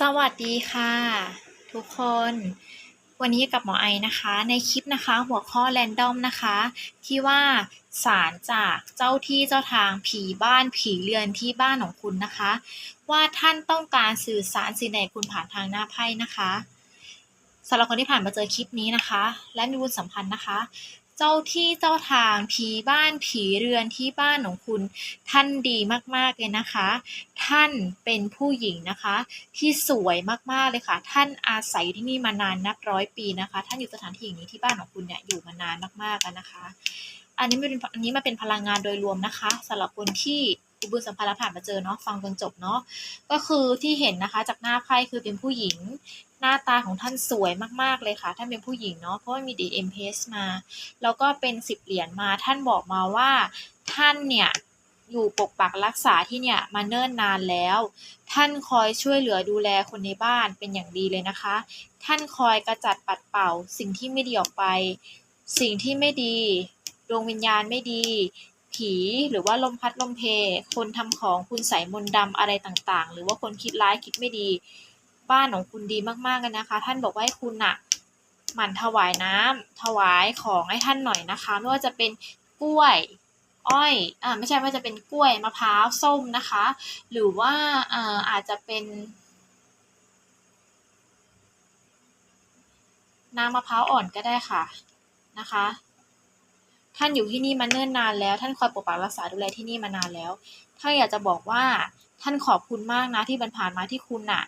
สวัสดีค่ะ ทุกคน วันนี้กับหมอไอนะคะ ในคลิปนะคะ หัวข้อแรนดอมนะคะ ที่ว่าสารจากเจ้าที่เจ้าทางผีบ้านผีเรือนที่บ้านของคุณนะคะ ว่าท่านต้องการสื่อสารสิ่งใดคุณผ่านทางหน้าไพ่นะคะสำหรับคนที่ผ่านมาเจอคลิปนี้นะคะ และมีบุญสัมพันธ์นะคะ เจ้าที่เจ้าทางผีบ้านผีเรือนที่บ้านของคุณ ท่านดีมากๆเลยนะคะ ท่านเป็นผู้หญิงนะคะ ที่สวยมากๆเลยค่ะ ท่านอาศัยอยู่ที่นี่มานานนับร้อยปีนะคะ ท่านอยู่สถานที่อย่างนี้ที่บ้านของคุณเนี่ยอยู่มานานมากๆแล้วนะคะ อันนี้ไม่เป็นอันนี้มาเป็นพลังงานโดยรวมนะคะสำหรับคนที่ อุบุญสัมพันธ์และผ่านมาเจอเนาะฟังจนจบเนาะก็คือที่เห็นนะคะ จากหน้าไพ่คือเป็นผู้หญิง หน้าตาของท่านสวยมากๆเลยค่ะ ท่านเป็นผู้หญิงเนาะเพราะว่ามีดีเอ็มเพสมา แล้วก็เป็นสิบเหรียญมาท่านบอกมาว่าท่านเนี่ยอยู่ปกปักรักษาที่เนี่ยมาเนิ่นนานแล้ว ท่านคอยช่วยเหลือดูแลคนในบ้านเป็นอย่างดีเลยนะคะ ท่านคอยกระจัดปัดเป่า สิ่งที่ไม่ดีออกไป สิ่งที่ไม่ดี ดวงวิญญาณไม่ดี ผี หรือว่าลมพัดลมเพ คนทำของคุณใส่มนต์ดำอะไรต่างๆ หรือว่าคนคิดร้ายคิดไม่ดี บ้านของคุณดีมากๆกันนะคะ ท่านบอกว่าให้คุณน่ะหมั่นถวายน้ำถวายของให้ท่านหน่อยนะคะ ไม่ว่าจะเป็นกล้วย อ้อยอ่าไม่ใช่ว่าจะเป็นกล้วยมะพร้าวส้มนะคะ หรือว่าอ่าอาจจะเป็นน้ำมะพร้าวอ่อนก็ได้ค่ะนะคะ ท่านอยู่ที่นี่มาเนิ่นนานแล้ว ท่านคอยปกปักรักษาดูแลที่นี่มานานแล้วถ้านอยากจะบอกว่าท่านขอบคุณมากนะที่บรรผ่านมาที่คุณน่ะ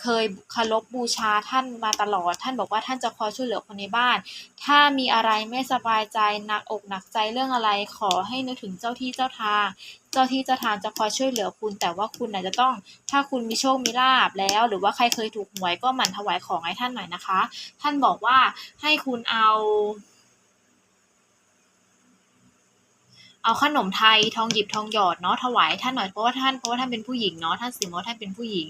เคยคารพบูชาท่านมาตลอด ท่านบอกว่าท่านจะคอยช่วยเหลือคนในบ้าน ถ้ามีอะไรไม่สบายใจหนักอกหนักใจเรื่องอะไร ขอให้นึกถึงเจ้าที่เจ้าทาง เจ้าที่เจ้าทางจะคอยช่วยเหลือคุณ แต่ว่าคุณอาจจะต้อง ถ้าคุณมีโชคมีลาบแล้ว หรือว่าใครเคยถูกหวยก็หมั่นถวายของให้ท่านหน่อยนะคะ ท่านบอกว่าให้คุณเอา เอาขนมไทยทองหยิบทองหยอดเนาะถวายท่านหน่อยเพราะว่าท่านเพราะว่าท่านเป็นผู้หญิงเนาะท่านสิงห์ว่าท่านเป็นผู้หญิง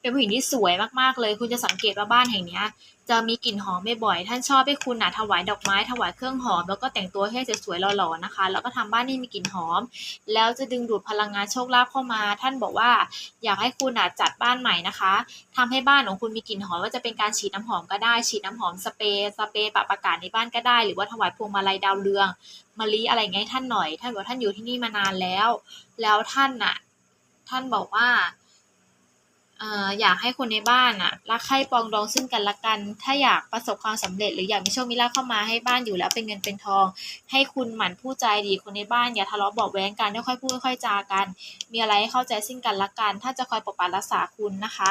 เป็นผู้หญิงที่สวยมากๆเลย คุณจะสังเกตว่าบ้านแห่งเนี้ยจะมีกลิ่นหอมบ่อยๆท่านชอบให้คุณน่ะถวายดอกไม้ถวายเครื่องหอม แล้วก็แต่งตัวให้สวยๆหล่อๆนะคะ แล้วก็ทำบ้านให้มีกลิ่นหอม แล้วจะดึงดูดพลังงานโชคลาภเข้ามา ท่านบอกว่าอยากให้คุณน่ะจัดบ้านใหม่นะคะทำให้บ้านของคุณมีกลิ่นหอมว่าจะเป็นการฉีดน้ำหอมก็ได้ฉีดน้ำหอมสเปรย์สเปรย์ปรับอากาศในบ้านก็ได้ หรือว่าถวายพวงมาลัยดาวเรือง มะลิอะไรอย่างเงี้ยท่านหน่อย ท่านบอกท่านอยู่ที่นี่มานานแล้ว แล้วท่านน่ะท่านบอกว่า อยากให้คนในบ้านอะรักใคร่ปองดองซึ่งกันและกัน ถ้าอยากประสบความสำเร็จหรืออยากมีโชคมีลาภเข้ามาให้บ้านอยู่แล้วเป็นเงินเป็นทอง ให้คุณหมั่นพูดใจดีคนในบ้านอย่าทะเลาะเบาะแว้งกันค่อยๆพูดค่อยๆจากัน มีอะไรให้เข้าใจซึ่งกันและกันท่าจะคอยปกปักรักษาคุณนะคะ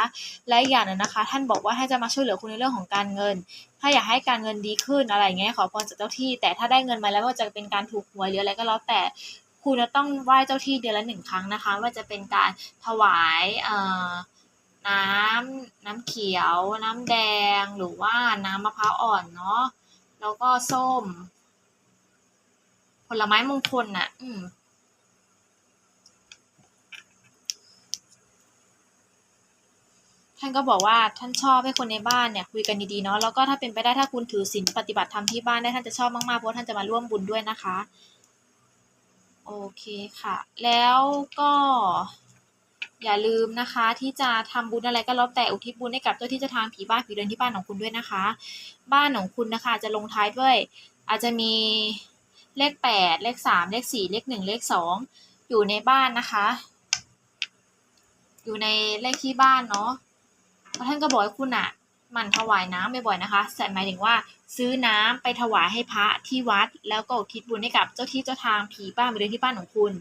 และอย่างนึงนะคะ ท่านบอกว่าท่านจะมาช่วยเหลือคุณในเรื่องของการเงิน ถ้าอยากให้การเงินดีขึ้นอะไรเงี้ยขอพรจากเจ้าที่ แต่ถ้าได้เงินมาแล้วว่าจะเป็นการถูกหวยหรืออะไรก็แล้วแต่คุณจะต้องไหว้เจ้าที่เดือนละหนึ่งครั้งนะคะ ว่าจะเป็นการถวายเอ่อ น้ำน้ำเขียว น้ำแดงหรือว่าน้ำมะพร้าวอ่อนเนาะแล้วก็ส้ม ผลไม้มงคลน่ะ อืมท่านก็บอกว่าท่านชอบให้คนในบ้านเนี่ยคุยกันดีๆเนาะแล้วก็ถ้าเป็นไปได้ถ้าคุณถือศีลปฏิบัติธรรมที่บ้านได้ท่านจะชอบมากๆเพราะท่านจะมาร่วมบุญด้วยนะคะ โอเคค่ะ แล้วก็ อย่าลืมนะคะที่จะทำบุญอะไรก็แล้วแต่อุทิศบุญให้กับเจ้าที่เจ้าทางผีบ้านผีเรือนที่บ้านของคุณด้วยนะคะ บ้านของคุณนะคะจะลงท้ายด้วย อาจจะมีเลขแปดเลขสามเลขสี่เลขหนึ่งเลขสองอยู่ในบ้านนะคะ อยู่ในเลขที่บ้านเนาะท่านก็บอกให้คุณอะ มันถวายน้ำบ่อยๆนะคะแต่หมายถึงว่าซื้อน้ำไปถวายให้พระที่วัด แล้วก็อุทิศบุญให้กับเจ้าที่เจ้าทางผีบ้านผีเรือที่บ้านของคุณ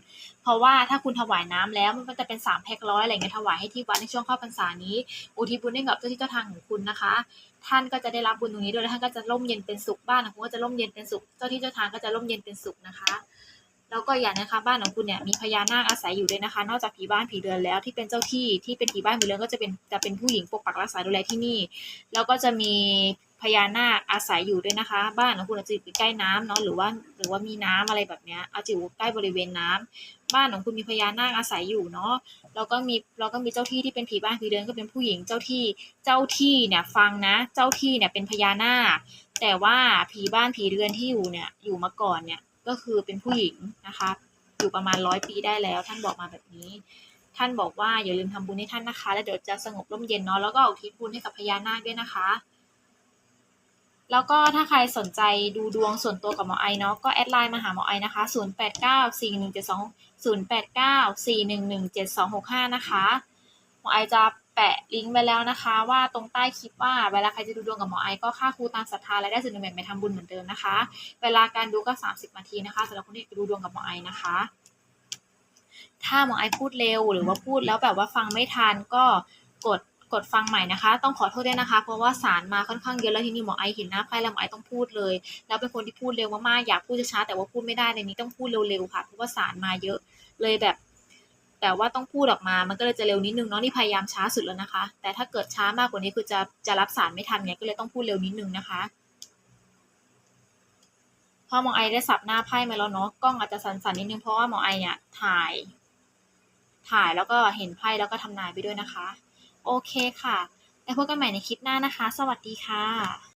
เพราะว่าถ้าคุณถวายน้ำแล้วมันก็จะเป็นสามแพ็คร้อยอะไรเงี้ยถวายให้ที่วัดในช่วงเข้าพรรษานี้ อุทิศบุญให้กับเจ้าที่เจ้าทางของคุณนะคะ ท่านก็จะได้รับบุญตรงนี้ด้วยแล้วท่านก็จะร่มเย็นเป็นสุขบ้านของคุณก็จะร่มเย็นเป็นสุข เจ้าที่เจ้าทางก็จะร่มเย็นเป็นสุขนะคะ แล้วก็อย่างนะคะบ้านของคุณเนี่ยมีพญานาคอาศัยอยู่ด้วยนะคะ นอกจากผีบ้านผีเรือนแล้วที่เป็นเจ้าที่ที่เป็นผีบ้านผีเรือนก็จะเป็นจะเป็นผู้หญิงปกปักรักษาดูแลที่นี่ แล้วก็จะมีพญานาคอาศัยอยู่ด้วยนะคะ บ้านของคุณอาจจะอยู่ใกล้น้ำเนาะหรือว่าหรือว่ามีน้ำอะไรแบบเนี้ยอาจจะอยู่ใกล้บริเวณน้ำบ้านของคุณมีพญานาคอาศัยอยู่เนาะแล้วก็มีแล้วก็มีเจ้าที่ที่เป็นผีบ้านผีเรือนก็เป็นผู้หญิงเจ้าที่เจ้าที่เนี่ยฟังนะ เจ้าที่เนี่ยเป็นพญานาคแต่ว่าผีบ้านผีเรือนที่อยู่เนี่ยอยู่มาก่อนเนี่ย ก็คือเป็นผู้หญิงนะคะ อยู่ประมาณร้อยปีได้แล้ว ท่านบอกมาแบบนี้ ท่านบอกว่าอย่าลืมทำบุญให้ท่านนะคะ แล้วเดี๋ยวจะสงบร่มเย็นเนาะแล้วก็อุทิศบุญให้กับพญานาคด้วยนะคะ แล้วก็ถ้าใครสนใจดูดวงส่วนตัวกับหมอไอเนาะก็แอดไลน์มาหาหมอไอนะคะ 08941724117265 นะคะหมอไอจะ แปะลิงก์ไว้แล้วนะคะ ว่าตรงใต้คลิปว่าเวลาใครจะดูดวงกับหมอไอก็ค่าครูตามศรัทธาและได้ส่วนหนึ่งแบ่งไปทำบุญเหมือนเดิมนะคะ เวลาการดูก็ 30นาทีนะคะสำหรับคนที่จะดูดวงกับหมอไอนะคะ ถ้าหมอไอพูดเร็วหรือว่าพูดแล้วแบบว่าฟังไม่ทันก็กดกดฟังใหม่นะคะ ต้องขอโทษด้วยนะคะ เพราะว่าสารมาค่อนข้างเยอะแล้วทีนี้หมอไอเห็นหน้าไพ่แล้วหมอไอต้องพูดเลย แล้วเป็นคนที่พูดเร็วมากๆอยากพูดช้าแต่ว่าพูดไม่ได้ในนี้ต้องพูดเร็วๆค่ะเพราะว่าสารมาเยอะเลยแบบ แต่ว่าต้องพูดออกมา มันก็เลยจะเร็วนิดนึงเนาะนี่พยายามช้าสุดแล้วนะคะ แต่ถ้าเกิดช้ามากกว่านี้คือจะจะรับสารไม่ทันไงก็เลยต้องพูดเร็วนิดนึงนะคะพอหมอไอได้สับหน้าไพ่มาแล้วเนาะกล้องอาจจะสั่นๆนิดนึงเพราะว่าหมอไอเนี่ยถ่าย ถ่ายแล้วก็เห็นไพ่แล้วก็ทำนายไปด้วยนะคะ โอเคค่ะ แล้วพบกันใหม่ในคลิปหน้านะคะ สวัสดีค่ะ